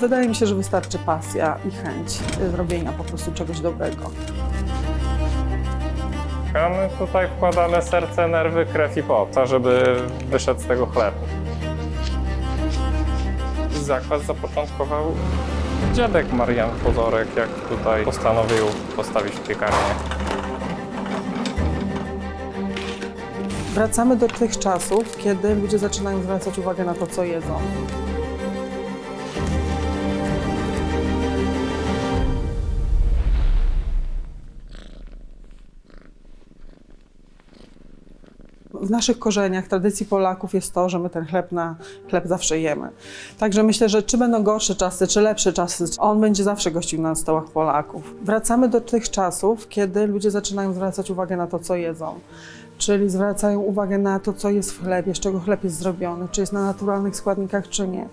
Wydaje mi się, że wystarczy pasja i chęć y, zrobienia po prostu czegoś dobrego. A my tutaj wkładamy serce, nerwy, krew i pot, żeby wyszedł z tego chleb. Zakład zapoczątkował dziadek Marian Pozorek, jak tutaj postanowił postawić piekarnię. Wracamy do tych czasów, kiedy ludzie zaczynają zwracać uwagę na to, co jedzą. W naszych korzeniach, tradycji Polaków jest to, że my ten chleb na chleb zawsze jemy. Także myślę, że czy będą gorsze czasy, czy lepsze czasy, on będzie zawsze gościł na stołach Polaków. Wracamy do tych czasów, kiedy ludzie zaczynają zwracać uwagę na to, co jedzą. Czyli zwracają uwagę na to, co jest w chlebie, z czego chleb jest zrobiony, czy jest na naturalnych składnikach, czy nie.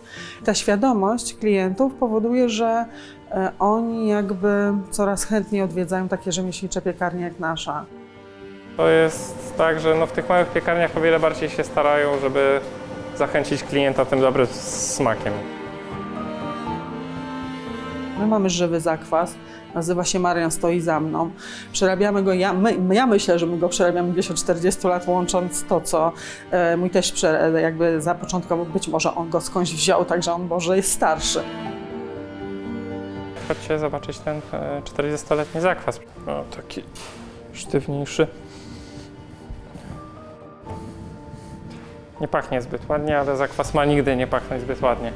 Ta świadomość klientów powoduje, że e, oni jakby coraz chętniej odwiedzają takie rzemieślnicze piekarnie jak nasza. To jest tak, że no w tych małych piekarniach o wiele bardziej się starają, żeby zachęcić klienta tym dobrym smakiem. My mamy żywy zakwas, nazywa się Marian, stoi za mną. Przerabiamy go, ja, my, ja myślę, że my go przerabiamy gdzieś od 40 lat, łącząc to, co e, mój też prze, jakby zapoczątkował, być może on go skądś wziął, także on może jest starszy. Chodźcie zobaczyć ten e, 40-letni zakwas. No, taki sztywniejszy. Nie pachnie zbyt ładnie, ale zakwas ma nigdy nie pachnąć zbyt ładnie.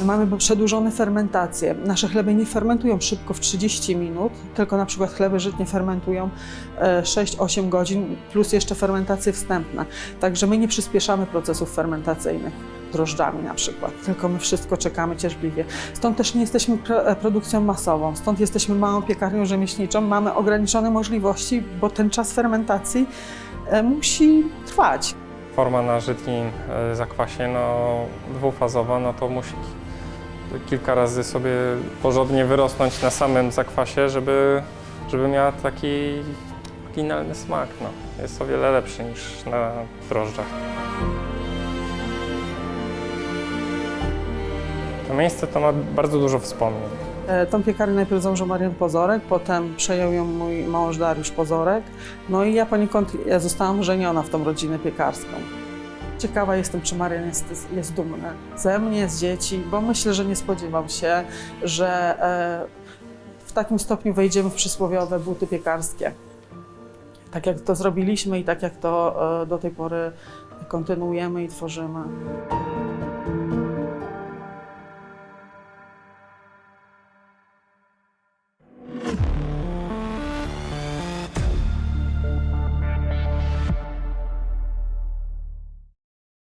My mamy przedłużone fermentacje. Nasze chleby nie fermentują szybko w 30 minut, tylko na przykład chleby żytnie fermentują e, 6-8 godzin, plus jeszcze fermentacje wstępne. Także my nie przyspieszamy procesów fermentacyjnych drożdżami na przykład, tylko my wszystko czekamy cierpliwie. Stąd też nie jesteśmy e, produkcją masową, stąd jesteśmy małą piekarnią rzemieślniczą, mamy ograniczone możliwości, bo ten czas fermentacji e, musi trwać. Forma na żytnim e, zakwasie, no dwufazowa, no to musi kilka razy sobie porządnie wyrosnąć na samym zakwasie, żeby, żeby miała taki oryginalny smak. No. Jest o wiele lepszy niż na drożdżach. To miejsce to ma bardzo dużo wspomnień. E, Tą piekarnię najpierw założył Marian Pozorek, potem przejął ją mój mąż Dariusz Pozorek. No i ja poniekąd ja zostałam żeniona w tą rodzinę piekarską. Ciekawa jestem, czy Marian jest, jest dumny ze mnie, z dzieci, bo myślę, że nie spodziewał się, że e, w takim stopniu wejdziemy w przysłowiowe buty piekarskie. Tak jak to zrobiliśmy i tak jak to e, do tej pory kontynuujemy i tworzymy.